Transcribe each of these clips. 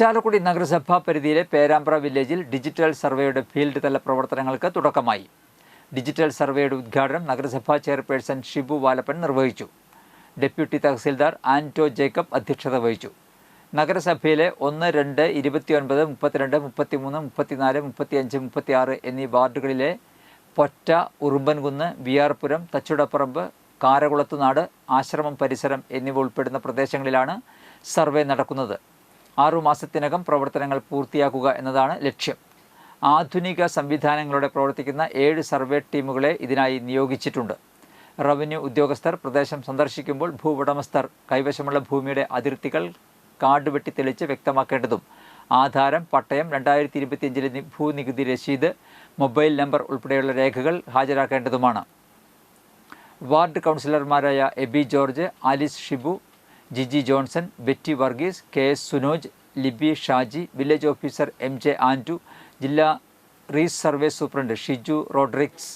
ചാലക്കുടി നഗരസഭാ പരിധിയിലെ പേരാമ്പ്ര വില്ലേജിൽ ഡിജിറ്റൽ സർവേയുടെ ഫീൽഡ് തല പ്രവർത്തനങ്ങൾക്ക് തുടക്കമായി. ഡിജിറ്റൽ സർവേയുടെ ഉദ്ഘാടനം നഗരസഭാ ചെയർപേഴ്സൺ ഷിബു വാലപ്പൻ നിർവഹിച്ചു. ഡെപ്യൂട്ടി തഹസിൽദാർ ആന്റോ ജേക്കബ് അധ്യക്ഷത വഹിച്ചു. നഗരസഭയിലെ ഒന്ന് രണ്ട് ഇരുപത്തിയൊൻപത് മുപ്പത്തിരണ്ട് മുപ്പത്തിമൂന്ന് മുപ്പത്തിനാല് മുപ്പത്തിയഞ്ച് മുപ്പത്തിയാറ് എന്നീ വാർഡുകളിലെ പൊറ്റ ഉറുമ്പൻകുന്ന് വിയാർപുരം തച്ചുടപ്പറമ്പ് കാരകുളത്തുനാട് ആശ്രമം പരിസരം എന്നിവ ഉൾപ്പെടുന്ന പ്രദേശങ്ങളിലാണ് സർവേ നടക്കുന്നത്. ആറുമാസത്തിനകം പ്രവർത്തനങ്ങൾ പൂർത്തിയാക്കുക എന്നതാണ് ലക്ഷ്യം. ആധുനിക സംവിധാനങ്ങളോടെ പ്രവർത്തിക്കുന്ന ഏഴ് സർവേ ടീമുകളെ ഇതിനായി നിയോഗിച്ചിട്ടുണ്ട്. റവന്യൂ ഉദ്യോഗസ്ഥർ പ്രദേശം സന്ദർശിക്കുമ്പോൾ ഭൂവുടമസ്ഥർ കൈവശമുള്ള ഭൂമിയുടെ അതിർത്തികൾ കാർഡ് വെട്ടി തെളിച്ച് വ്യക്തമാക്കേണ്ടതും ആധാരം പട്ടയം രണ്ടായിരത്തി ഇരുപത്തിയഞ്ചിലെ ഭൂനികുതി രസീത് മൊബൈൽ നമ്പർ ഉൾപ്പെടെയുള്ള രേഖകൾ ഹാജരാക്കേണ്ടതുമാണ്. വാർഡ് കൗൺസിലർമാരായ Abi George Alice Shibu Jiji Johnson Betty Varghese K S Sunoj Libi Shaji village officer M J Antu ജില്ലാ resurvey superintendent Shiju Rodrigues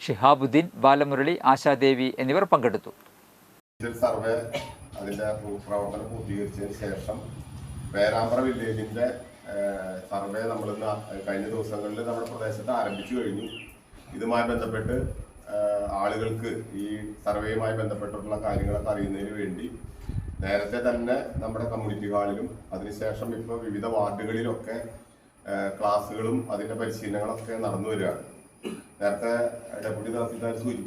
Shihabuddeen Balamurali Ashadevi എന്നിവർ പങ്കെടുത്തു. സർവേ അതിന്റെ പൂ- പ്രവർത്തനം പൂർത്തീകരിച്ചതിന് ശേഷം പേരാമ്പ്ര വില്ലേജിന്റെ സർവേ നമ്മൾ കഴിഞ്ഞ ദിവസങ്ങളിൽ നമ്മുടെ പ്രദേശത്ത് ആരംഭിച്ചു കഴിഞ്ഞു. ഇതുമായി ബന്ധപ്പെട്ട് ആളുകൾക്ക് ഈ സർവേയുമായി ബന്ധപ്പെട്ടിട്ടുള്ള കാര്യങ്ങളൊക്കെ അറിയുന്നതിന് വേണ്ടി നേരത്തെ തന്നെ നമ്മുടെ കമ്മ്യൂണിറ്റി ഹാളിലും അതിനുശേഷം ഇപ്പോൾ വിവിധ വാർഡുകളിലൊക്കെ ക്ലാസ്സുകളും അതിന്റെ പരിശീലനങ്ങളൊക്കെ നടന്നു വരികയാണ്. നേരത്തെ ഡെപ്യൂട്ടി തഹസിൽദാർ സൂചിപ്പിച്ചു